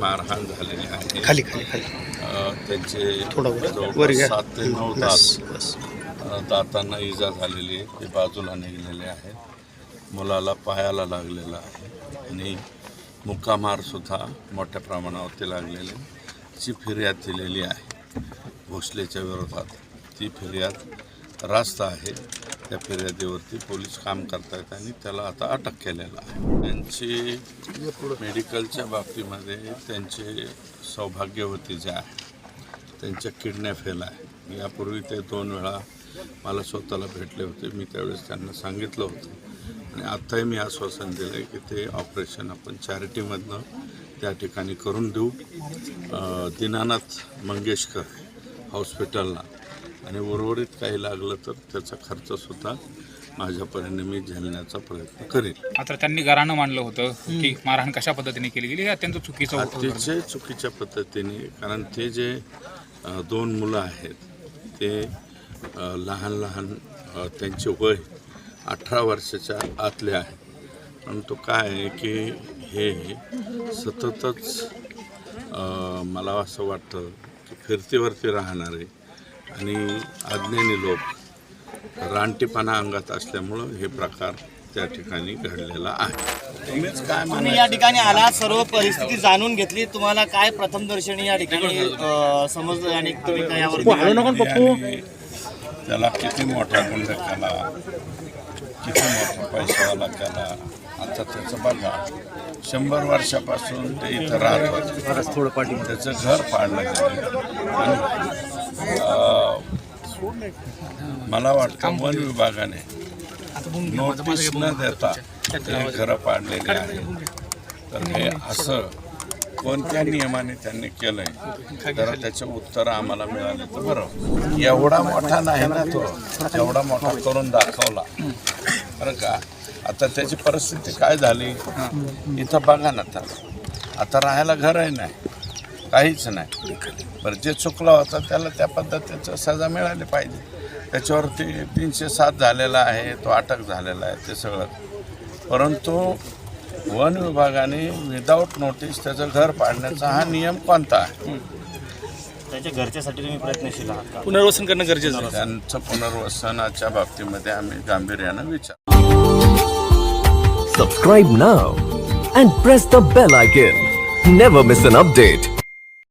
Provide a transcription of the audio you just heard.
मारहाण झालेली आहे खाली खाली खाली. त्यांचे थोडं जवळपास. सात ते नऊ तास दातांना इजा झालेली आहे. ते बाजूला निघलेले आहेत. मुलाला पायाला लागलेला आहे. आणि मुक्कामारसुद्धा मोठ्या प्रमाणावरती लागलेले ची फिर्याद दिलेली आहे भोसलेच्या विरोधात ती फिर्याद रास्त आहे. त्या फिर्यादीवरती पोलीस काम करतायत आणि त्याला आता अटक केलेला आहे. त्यांची मेडिकलच्या बाबतीमध्ये त्यांचे सौभाग्यवती जे आहे. त्यांच्या किडण्या फेल आहे. यापूर्वी ते दोन वेळा मला स्वतःला भेटले होते. मी त्यावेळेस त्यांना सांगितलं होतं. आणि आत्ताही मी आश्वासन दिलं आहे की ते ऑपरेशन आपण चॅरिटीमधनं त्या ठिकाणी करून देऊ. दीनानाथ मंगेशकर हॉस्पिटलला आणि उर्वरित काही लागलं तर त्याचा खर्चसुद्धा माझ्यापर्यंत मी झेलण्याचा प्रयत्न करेन मात्र त्यांनी गारानं मांडलं होतं की मारहाण कशा पद्धतीने केली गेली हे अत्यंत चुकीचं. अतिशय चुकीच्या पद्धतीने कारण ते जे अ, दोन मुलं आहेत ते अ, लहान लहान अ, त्यांचे वय अठरा वर्षाच्या आतले आहे परंतु काय आहे की हे सततच अ, मला असं वाटतं की फिरतीवरती राहणारे आणि अज्ञानी लोक रानटीपणा अंगात असल्यामुळं हे प्रकार त्या ठिकाणी घडलेला आहे. तुम्ही या ठिकाणी आलात सर्व परिस्थिती जाणून घेतली. तुम्हाला काय प्रथम दर्शनी या ठिकाणी समजलं आणि तुम्ही त्याला किती मोठा गुंड केला किती मोठा पैशावाला केला आता त्याचं बघा शंभर वर्षापासून ते इथं राहत होते थोडं पाठी त्याचं घर पाडलं गेलं. आणि मला वाटतं वन विभागाने नोटीस न देता ते घरं पाडलेली आहे. तर हे असं कोणत्या नियमाने त्यांनी केलंय तर त्याचे उत्तर आम्हाला मिळाले तर बरं. एवढा मोठा नाही ना तो. एवढा मोठा करून दाखवला. बरं का? आता त्याची परिस्थिती काय झाली? इथं बघा ना तर आता राहायला घर आहे नाही. काहीच नाही. बरं जे चुकलं होतं त्याला त्या पद्धतीचं सजा मिळाली पाहिजे. त्याच्यावरती तीनशे सात झालेला आहे तो अटक झालेला आहे ते सगळं. परंतु वन विभागाने विदाऊट नोटीस त्याचं घर पाडण्याचा हा नियम कोणता आहे? त्याच्या घरच्यासाठी तुम्ही प्रयत्नशील आहात का? पुनर्वसन करणं गरजेचं आहे. त्यांचं पुनर्वसनाच्या बाबतीमध्ये आम्ही गांभीर्यानं विचार Subscribe now and press the bell icon. Never miss an update.